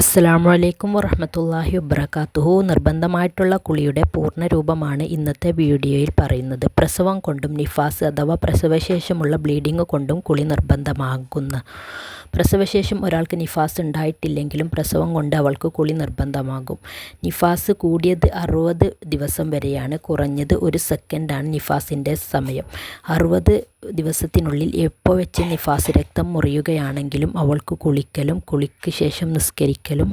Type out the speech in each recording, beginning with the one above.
അസ്സലാമു വലൈക്കും വറഹമത്തല്ലാഹി വബർക്കാത്തുഹു നിർബന്ധമായിട്ടുള്ള കുളിയുടെ പൂർണ രൂപമാണ് ഇന്നത്തെ വീഡിയോയിൽ പറയുന്നത്. പ്രസവം കൊണ്ടും നിഫാസ് അഥവാ പ്രസവശേഷമുള്ള ബ്ലീഡിംഗ് കൊണ്ടും കുളി നിർബന്ധമാകുന്ന പ്രസവശേഷം ഒരാൾക്ക് നിഫാസ് ഉണ്ടായിട്ടില്ലെങ്കിലും പ്രസവം കൊണ്ട് അവൾക്ക് കുളി നിർബന്ധമാകും. നിഫാസ് കൂടിയത് അറുപത് ദിവസം വരെയാണ്. കുറഞ്ഞത് ഒരു സെക്കൻഡാണ് നിഫാസിന്റെ സമയം. അറുപത് ദിവസത്തിനുള്ളിൽ എപ്പോൾ വെച്ച് നിഫാസ് രക്തം മുറിയുകയാണെങ്കിലും അവൾക്ക് കുളിക്കലും കുളിക്ക് ശേഷം നിസ്കരിക്കലും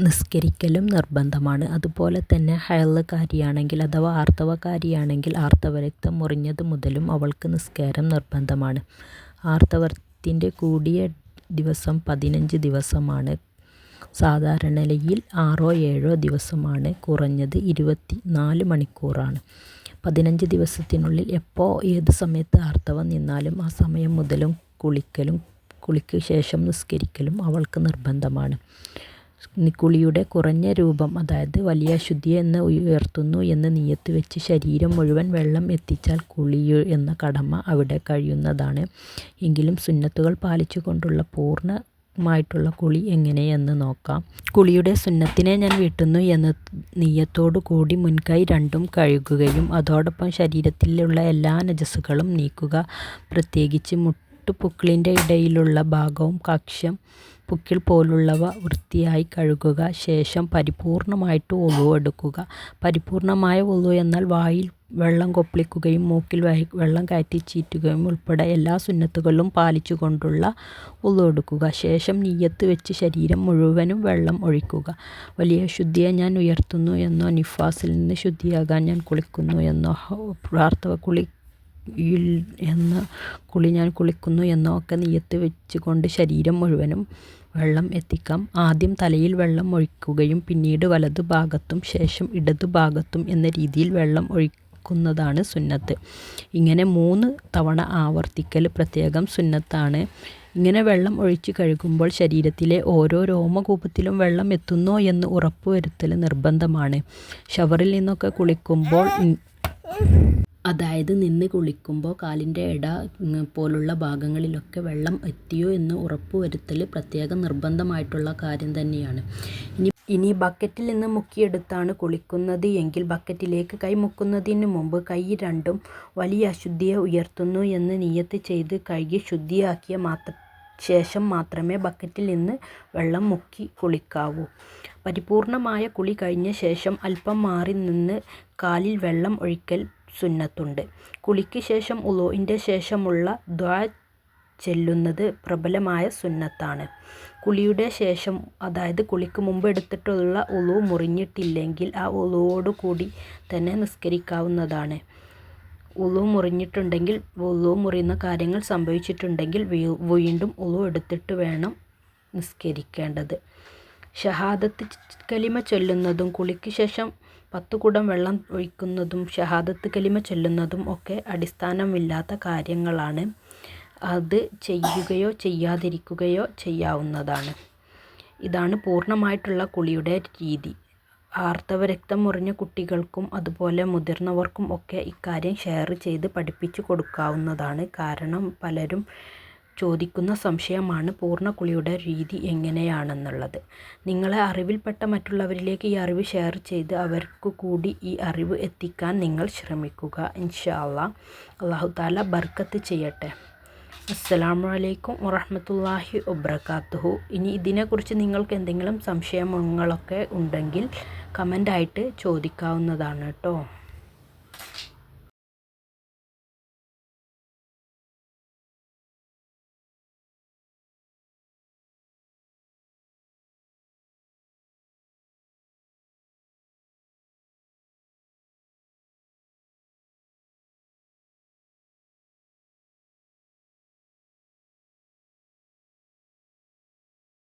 നിസ്കരിക്കലും നിർബന്ധമാണ്. അതുപോലെ തന്നെ ഹയലുകാരിയാണെങ്കിൽ അഥവാ ആർത്തവകാരിയാണെങ്കിൽ ആർത്തവ രക്തം മുറിഞ്ഞത് മുതലും അവൾക്ക് നിസ്കാരം നിർബന്ധമാണ്. ആർത്തവത്തിന്റെ കൂടിയ ദിവസം പതിനഞ്ച് ദിവസമാണ്. സാധാരണയിൽ ആറോ ഏഴോ ദിവസമാണ്. കുറഞ്ഞത് ഇരുപത്തി നാല് മണിക്കൂറാണ്. പതിനഞ്ച് ദിവസത്തിനുള്ളിൽ എപ്പോൾ ഏത് സമയത്ത് ആർത്തവം നിന്നാലും ആ സമയം മുതലും കുളിക്കലും കുളിക്ക് ശേഷം നിസ്കരിക്കലും അവൾക്ക് നിർബന്ധമാണ്. കുളിയുടെ കുറഞ്ഞ രൂപം അതായത് വലിയ അശുദ്ധി എന്ന് ഉയർത്തുന്നു എന്ന് നീയത്ത് വെച്ച് ശരീരം മുഴുവൻ വെള്ളം എത്തിച്ചാൽ കുളി എന്ന കടമ അവിടെ കഴിയുന്നതാണ്. എങ്കിലും സുന്നത്തുകൾ പാലിച്ചുകൊണ്ടുള്ള പൂർണ മായിട്ടുള്ള കുളി എങ്ങനെയെന്ന് നോക്കാം. കുളിയുടെ സുന്നത്തിനെ ഞാൻ വീട്ടുന്നു എന്ന് നീയത്തോടു കൂടി മുൻകൈ രണ്ടും കഴുകുകയും അതോടൊപ്പം ശരീരത്തിലുള്ള എല്ലാ നജസ്സുകളും നീക്കുക. പ്രത്യേകിച്ച് മുട്ടുപുക്കിളിന്റെ ഇടയിലുള്ള ഭാഗവും കക്ഷം പുക്കിൾ പോലുള്ളവ വൃത്തിയായി കഴുകുക ശേഷം പരിപൂർണമായിട്ട് ഒളു എടുക്കുക. പരിപൂർണമായ ഒളു എന്നാൽ വായിൽ വെള്ളം കൊപ്പിളിക്കുകയും മൂക്കിൽ വെള്ളം കയറ്റി ചീറ്റുകയും ഉൾപ്പെടെ എല്ലാ സുന്നത്തുകളും പാലിച്ചുകൊണ്ടുള്ള ഉളു എടുക്കുക. ശേഷം നീയത്ത് വെച്ച് ശരീരം മുഴുവനും വെള്ളം ഒഴിക്കുക. വലിയ ശുദ്ധിയെ ഞാൻ ഉയർത്തുന്നു എന്നോ നിഫാസിൽ നിന്ന് ശുദ്ധിയാകാൻ ഞാൻ കുളിക്കുന്നു എന്നോ പ്രാർത്ഥന കുളി എന്ന കുളി ഞാൻ കുളിക്കുന്നു എന്നൊക്കെ നീയത്ത് വെച്ചുകൊണ്ട് ശരീരം മുഴുവനും വെള്ളം എത്തിക്കാം. ആദ്യം തലയിൽ വെള്ളം ഒഴിക്കുകയും പിന്നീട് വലതു ഭാഗത്തും ശേഷം ഇടതു ഭാഗത്തും എന്ന രീതിയിൽ വെള്ളം ഒഴിക്കുന്നതാണ് സുന്നത്ത്. ഇങ്ങനെ മൂന്ന് തവണ ആവർത്തിക്കൽ പ്രത്യേകം സുന്നത്താണ്. ഇങ്ങനെ വെള്ളം ഒഴിച്ച് കഴുകുമ്പോൾ ശരീരത്തിലെ ഓരോ രോമകൂപത്തിലും വെള്ളം എത്തുന്നോ എന്ന് ഉറപ്പുവരുത്തൽ നിർബന്ധമാണ്. ഷവറിൽ നിന്നൊക്കെ കുളിക്കുമ്പോൾ അതായത് നിന്ന് കുളിക്കുമ്പോൾ കാലിന്റെ ഇട പോലുള്ള ഭാഗങ്ങളിലൊക്കെ വെള്ളം എത്തിയോ എന്ന് ഉറപ്പുവരുത്തൽ പ്രത്യേകം നിർബന്ധമായിട്ടുള്ള കാര്യം തന്നെയാണ്. ഇനി ഇനി ബക്കറ്റിൽ നിന്ന് മുക്കിയെടുത്താണ് കുളിക്കുന്നത് എങ്കിൽ ബക്കറ്റിലേക്ക് കൈ മുക്കുന്നതിന് മുമ്പ് കൈ രണ്ടും വലിയ അശുദ്ധിയെ ഉയർത്തുന്നു എന്ന് നിയത്ത് ചെയ്ത് കഴുകി ശുദ്ധിയാക്കിയ മാത്ര ശേഷം മാത്രമേ ബക്കറ്റിൽ നിന്ന് വെള്ളം മുക്കി കുളിക്കാവൂ. പരിപൂർണമായ കുളി കഴിഞ്ഞ ശേഷം അല്പം മാറി നിന്ന് കാലിൽ വെള്ളം ഒഴിക്കൽ സുന്നത്തുണ്ട്. കുളിക്ക് ശേഷം ഉളുവിന്റെ ശേഷമുള്ള ദ്വാ ചെല്ലുന്നത് പ്രബലമായ സുന്നത്താണ്. കുളിയുടെ ശേഷം അതായത് കുളിക്ക് മുമ്പ് എടുത്തിട്ടുള്ള ഉളു മുറിഞ്ഞിട്ടില്ലെങ്കിൽ ആ ഉളുവോടു കൂടി തന്നെ നിസ്കരിക്കാവുന്നതാണ്. ഉളു മുറിഞ്ഞിട്ടുണ്ടെങ്കിൽ ഉളു മുറിയുന്ന കാര്യങ്ങൾ സംഭവിച്ചിട്ടുണ്ടെങ്കിൽ വീണ്ടും ഉളു എടുത്തിട്ട് വേണം നിസ്കരിക്കേണ്ടത്. ഷഹാദത്ത് കലിമ ചൊല്ലുന്നതും കുളിക്ക് ശേഷം പത്ത് കുടം വെള്ളം ഒഴിക്കുന്നതും ഷഹാദത്ത് കലിമ ചൊല്ലുന്നതും ഒക്കെ അടിസ്ഥാനമില്ലാത്ത കാര്യങ്ങളാണ്. അത് ചെയ്യുകയോ ചെയ്യാതിരിക്കുകയോ ചെയ്യാവുന്നതാണ്. ഇതാണ് പൂർണമായിട്ടുള്ള കുളിയുടെ രീതി. ആർത്തവ രക്തം മുറിഞ്ഞ കുട്ടികൾക്കും അതുപോലെ മുതിർന്നവർക്കും ഒക്കെ ഇക്കാര്യം ഷെയർ ചെയ്ത് പഠിപ്പിച്ചു കൊടുക്കാവുന്നതാണ്. കാരണം പലരും ചോദിക്കുന്ന സംശയമാണ് പൂർണക്കുളിയുടെ രീതി എങ്ങനെയാണെന്നുള്ളത്. നിങ്ങളെ അറിവിൽപ്പെട്ട മറ്റുള്ളവരിലേക്ക് ഈ അറിവ് ഷെയർ ചെയ്ത് അവർക്കു കൂടി ഈ അറിവ് എത്തിക്കാൻ നിങ്ങൾ ശ്രമിക്കുക. ഇൻഷാ അള്ളാ അള്ളാഹു താല ബർക്കത്ത് ചെയ്യട്ടെ. അസ്സലാമു അലൈക്കും വറഹമത്തല്ലാഹി വബർക്കാത്തുഹു ഇനി ഇതിനെക്കുറിച്ച് നിങ്ങൾക്ക് എന്തെങ്കിലും സംശയങ്ങളൊക്കെ ഉണ്ടെങ്കിൽ കമന്റായിട്ട് ചോദിക്കാവുന്നതാണ് കേട്ടോ.